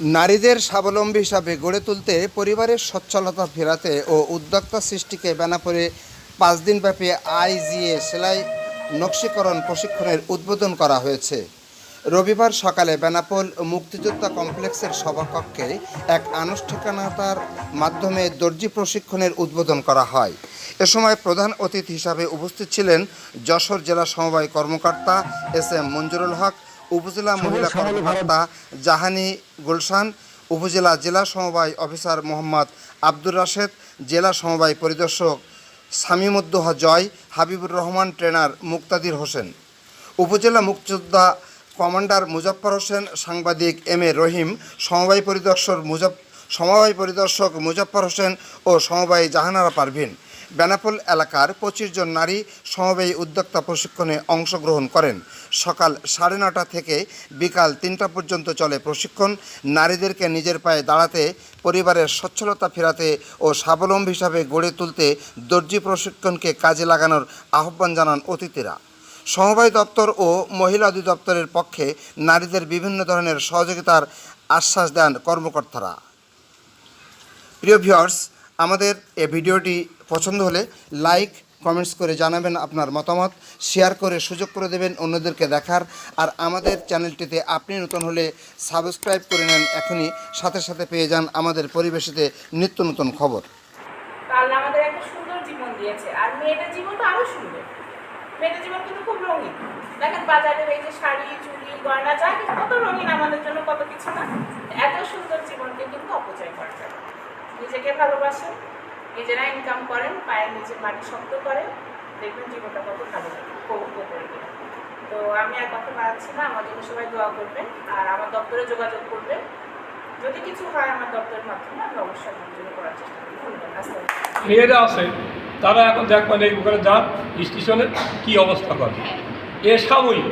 নারীদের স্বাবলম্বী হিসাবে গড়ে তুলতে পরিবারের সচ্ছলতা ফেরাতে ও উদ্যোক্তা সৃষ্টিকে বেনাপোলে পাঁচ দিনব্যাপী আইজিএ সেলাই, নকশীকরণ প্রশিক্ষণের উদ্বোধন করা হয়েছে। রবিবার সকালে বেনাপোল মুক্তিযোদ্ধা কমপ্লেক্সের সভাকক্ষে এক আনুষ্ঠানিকতার মাধ্যমে দর্জি প্রশিক্ষণের উদ্বোধন করা হয়। এ সময় প্রধান অতিথি হিসাবে উপস্থিত ছিলেন যশোর জেলা সমবায় কর্মকর্তা এস এম মঞ্জুরুল হক উপজেলা মহিলা কর্মকর্তা জাহানি গুলশান উপজেলা জেলা সমবায় অফিসার মোহাম্মদ আব্দুর রাশেদ জেলা সমবায় পরিদর্শক সামিমুদ্দোহা জয় হাবিবুর রহমান ট্রেনার মুক্তাদির হোসেন। উপজেলা মুক্তিযোদ্ধা কমান্ডার মুজফ্ফর হোসেন সাংবাদিক এম এ রহিম সমবায় পরিদর্শক মুজফ সমবায় পরিদর্শক মুজফ্ফর হোসেন ও সমবায়ী জাহানারা পারভিন। বেনাপোল এলাকার পঁচিশ জন নারী সমবায়ী উদ্যোক্তা প্রশিক্ষণে অংশগ্রহণ করেন। সকাল সাড়ে নটা থেকে বিকাল তিনটা পর্যন্ত চলে প্রশিক্ষণ। নারীদেরকে নিজের পায়ে দাঁড়াতে, পরিবারের সচ্ছলতা ফেরাতে ও স্বাবলম্বী হিসাবে গড়ে তুলতে দর্জি প্রশিক্ষণকে কাজে লাগানোর আহ্বান জানান অতিথিরা। সমবায় দপ্তর ও মহিলা অধিদপ্তরের পক্ষে নারীদের বিভিন্ন ধরনের সহযোগিতার আশ্বাস দেন কর্মকর্তারা। প্রিয় ভিউয়ার্স আমাদের এ ভিডিওটি পছন্দ হলে লাইক, কমেন্টস করে জানাবেন আপনার মতামত, শেয়ার করে সুযোগ করে দেবেন অন্যদেরকে দেখার। আর আমাদের চ্যানেলটিতে আপনি নতুন হলে সাবস্ক্রাইব করে নেন এখনই। সাথে সাথে পেয়ে যান আমাদের পরিবেশিতে নিত্য নতুন খবর। জীবন দিয়েছে। আর জীবন সুন্দর। জীবন কিন্তু খুব রঙিন। দেখেন বাজারের এই যে শাড়ি, চুড়ি, গয়না, যা কত রঙিন আমাদের জন্য, কত কিছু না? এত সুন্দর জীবনকে কিন্তু অপচয় করা যাবে না। নিজেকে ভালোবাসেন নিজেরা ইনকাম করেন পায়ের নিজে মাটি শক্ত করেন দেখবেন জীবনটা কত ভালো উপভোগ করে গেলেন তো আমি আর কথা বাড়াচ্ছি না আমার জন্য সবাই দোয়া করবেন আর আমার দপ্তরে যোগাযোগ করবেন। যদি কিছু হয় আমার দপ্তরের মাধ্যমে আমি অবশ্যই আপনার জন্য করার চেষ্টা করি মেয়েরা আছে তারা এখন দেখবেন এই ওখানে যান স্টেশনে কী অবস্থা করে। এ সাময়িক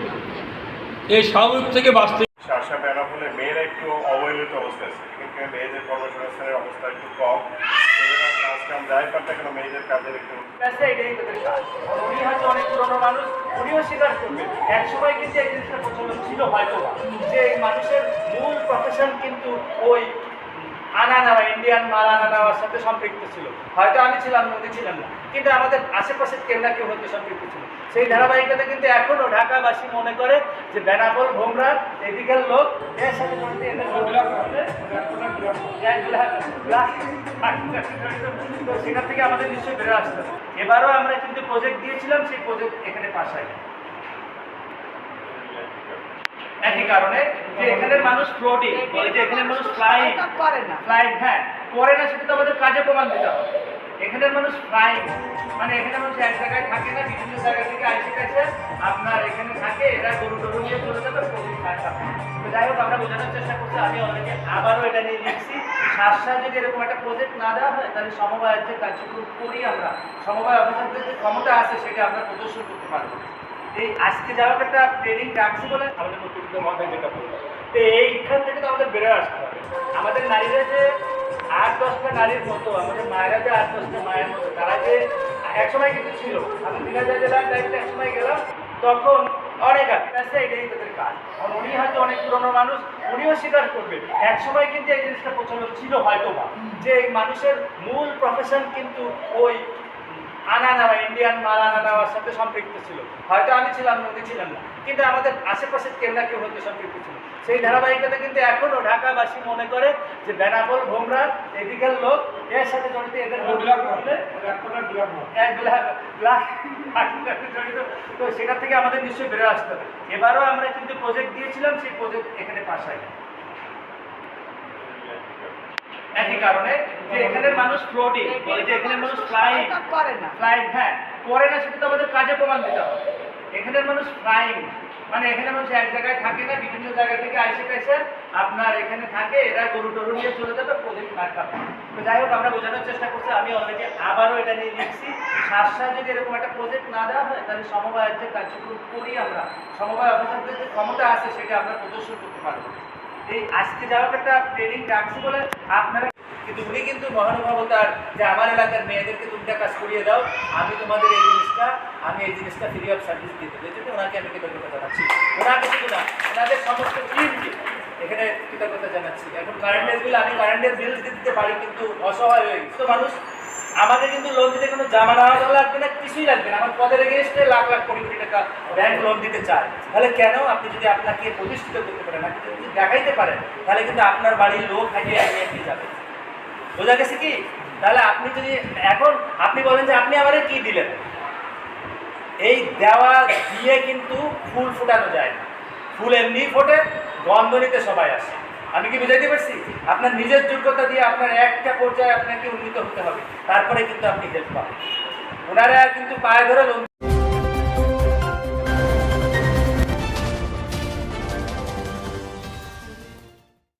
এই সাময়িক থেকে বাঁচতে শাসা বেনাপোলে মেয়েরা একটু অবহেলিত অবস্থায় আছে এখানকার মেয়েদের কর্মসংস্থানের অবস্থা একটু কম সেজন্য পারতে কেন মেয়েদের কাজের একটু এটাই কাজ উনি হয়তো অনেক পুরনো মানুষ, উনিও স্বীকার এক সময় কিন্তু এই জিনিসটা ছিল হয়তো যে মানুষের মূল প্রফেশন কিন্তু ওই আনা নেওয়া ইন্ডিয়ান মাল আনা নেওয়ার সাথে সম্পৃক্ত ছিল। হয়তো আমি ছিলাম, উনি ছিলেন না। কিন্তু আমাদের আশেপাশের কেউ না কেউ হয়তো সম্পৃক্ত ছিল। সেই ধারাবাহিকতা কিন্তু এখনও ঢাকাবাসী মনে করে যে বেনাপোল ভোমরা, এদিকের লোক এর সাথে সেটা থেকে আমাদের নিশ্চয়ই বেরো আসতে এবারও আমরা কিন্তু প্রজেক্ট দিয়েছিলাম, সেই প্রজেক্ট এখানে পাশ হয় একই কারণে যে এখানের মানুষ ফ্লোটিং যে এখানের মানুষ ফ্লাইং করে না ফ্লাইং হ্যাঁ করে না সেটা তো আমাদের কাজে প্রমাণ দিতে হবে এখানের মানুষ ফ্লাইং মানে এখানে মানুষ এক জায়গায় থাকে না বিভিন্ন জায়গা থেকে আইসে গেছে আপনার এখানে থাকে এরা গরু টরু নিয়ে চলে যাবে প্রতিদিন। তো যাই হোক আমরা বোঝানোর চেষ্টা করছি আমি অলরেডি আবারও এটা নিয়ে লিখছি শাসা যদি এরকম একটা প্রজেক্ট না দেওয়া হয় তাহলে সমবায়ের যে কার্যক্রম করি আমরা সমবায় অফিসারদের যে ক্ষমতা আছে সেটা আমরা প্রদর্শন করতে পারব। এই আজকে যাওয়ার একটা ট্রেনিং রাখছি বলে আমাদের মুক্তিযুদ্ধ মহাদায় যেটা বলব তো এইখান থেকে তো আমাদের বেরো আসতে হবে। আমাদের নারীরা যে আট দশটা নারীর মতো, আমাদের মায়েরা যে আট দশটা মায়ের মতো, তারা যে একসময় কিন্তু ছিল। আমি দিনাজা জেলার দায়িত্বে একসময় গেলাম, তখন অনেক আগে এটাই তাদের কাজ। কারণ উনি হয়তো অনেক পুরনো মানুষ, উনিও স্বীকার করবেন একসময় কিন্তু এই জিনিসটা প্রচলন ছিল হয়তো বা যে মানুষের মূল প্রফেশন কিন্তু ওই আনা নেওয়া ইন্ডিয়ান মাল আনা নেওয়ার সাথে সম্পৃক্ত ছিল। হয়তো আমি ছিলাম উনি ছিলেন না। কিন্তু আমাদের আশেপাশের কেউ না কেউ হয়তো সম্পৃক্ত ছিল। সেই ধারাবাহিকতা কিন্তু এখনও ঢাকাবাসী মনে করে যে বেনাপোল ভোমরা এদিকের লোক এর সাথে জড়িত এদের লাখ জড়িত। তো সেটা থেকে আমাদের নিশ্চয়ই বেরো আসতে হবে। এবারও আমরা কিন্তু প্রজেক্ট দিয়েছিলাম সেই প্রজেক্ট এখানে পাশ হয় একই কারণে যে এখানের মানুষ ফ্লোটিং যে এখানের মানুষ ফ্লাইং করে না। ফ্লাইং হ্যাঁ করে না সেটা তো আমাদের কাজে প্রমাণ দিতে হবে। এখানের মানুষ ফ্লাইং মানে এখানে মানুষ এক জায়গায় থাকে না বিভিন্ন জায়গা থেকে আইসে গেছে আপনার এখানে থাকে এরা গরু টরু নিয়ে চলে যাবে প্রজেক্ট না তো যাই হোক আমরা বোঝানোর চেষ্টা করছি আমি অলরেডি আবারও এটা নিয়ে লিখছি। শাসা যদি এরকম একটা প্রজেক্ট না দেওয়া হয় তাহলে সমবায়ের যে কার্যক্রম করি আমরা সমবায় অফিসারদের যে ক্ষমতা আছে সেটা আমরা প্রদর্শন করতে পারব। এই আজকে যাওয়ার একটা ট্রেনিং রাখছি বলে আপনারা কিন্তু উনি কিন্তু মহানুভবতার যে আমার এলাকার মেয়েদেরকে তুমিটা কাজ করিয়ে দাও, আমি তোমাদের এই জিনিসটা, আমি এই জিনিসটা ফ্রি অফ সার্ভিস দিয়ে দেবো। ওনাকে আমি কৃতজ্ঞতা জানাচ্ছি। ওনাকে শুধু না, ওনাদের সমস্ত টিমকে এখানে কৃতজ্ঞতা জানাচ্ছি। এখন কারেন্টের বিল আমি কারেন্টের বিল দিতে পারি, কিন্তু অসহায় হয়ে তো মানুষ আমাকে কিন্তু লোন দিতে কোনো জামা নেওয়া লাগবে না, কিছুই লাগবে না। আমার পদের এগেনস্টে লাখ লাখ কোটি কোটি টাকা ব্যাংক লোন দিতে চায়। তাহলে কেন আপনি যদি আপনাকে প্রতিষ্ঠিত করতে পারেন, আপনি যদি দেখাইতে পারেন, তাহলে কিন্তু আপনার বাড়ির লোক হাইয়ে এগিয়ে এগিয়ে যাবে। বোঝা গেছে কি? তাহলে আপনি যদি এখন আপনি বলেন যে আপনি আমারে কি দিলেন? এই দেওয়া দিয়ে কিন্তু ফুল ফোটানো যায় না। ফুল এমনি ফোটে, গন্ধ নিতে সবাই আসে। আমি কি বুঝাইতে পারছি? আপনার নিজের যোগ্যতা দিয়ে আপনার একটা পর্যায়ে আপনাকে উন্নীত হতে হবে। তারপরে কিন্তু আপনি হেল্প পাবেন। ওনারা কিন্তু পায়ে ধরে লোন